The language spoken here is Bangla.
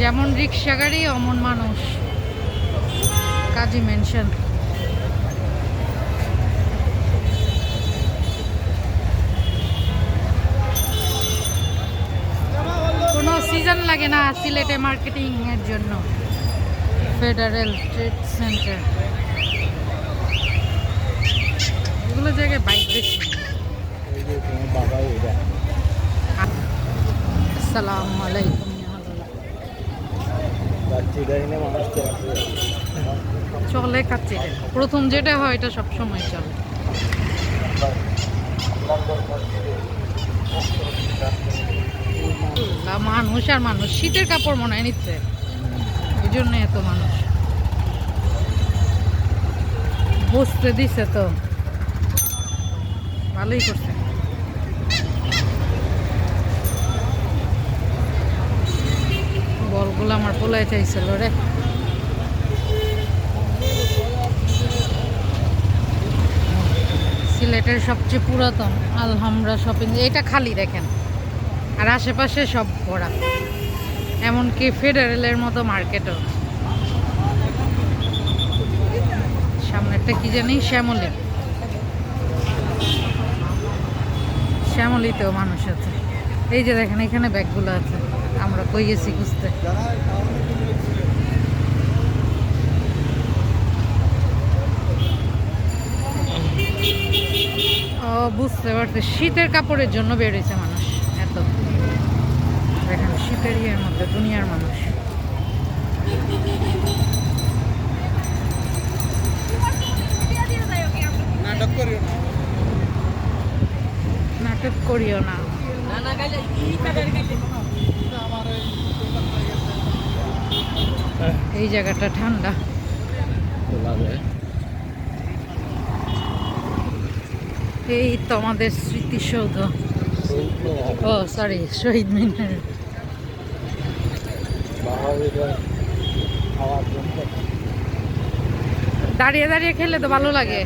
যেমন রিক্সা গাড়ি অমন মানুষ। কাজী মেনশন। কোনো সিজন লাগে না সিলেটে মার্কেটিং এর জন্য। ফেডারেল ট্রেড সেন্টার এগুলো জায়গায় বাইক বেশি। আসসালামু আলাইকুম যাচ্ছি গাড়ি নিয়ে মানুষ তো আছে চলে কাচ্চি। প্রথম যেটা হয়, এটা সবসময় চলে। মানুষ আর মানুষ। শীতের কাপড় মনে হয় নিচ্ছে। এই জন্য এত মানুষ। বসতে দিছে তো। ভালোই করছে বলগুলো আমার পোলায় রে সিলেটের সবচেয়ে পুরাতন আলহামরা শপিং এটা খালি দেখেন। আর আশেপাশে সব ভরা। এমনকি ফেডারেলের মতো মার্কেটও। সামনেরটা কি জানি, শ্যামলি। শ্যামলিতেও মানুষ আছে। এই যে দেখেন, এখানে ব্যাগগুলো আছে। আমরা কই গেছি খুঁজতে? ও বুঝতে পারছি। শীতের কাপড়ের জন্য বেরিয়েছে মানুষ এত। দেখেন শীতের ইয়ের মধ্যে দুনিয়ার মানুষ। নাটক করিও না। নাটক করিও না। এই জায়গাটা ঠান্ডা। এই তো আমাদের স্মৃতিসৌধ। ও সরি শহীদ মিনার। দাঁড়িয়ে দাঁড়িয়ে খেলে তো ভালো লাগে।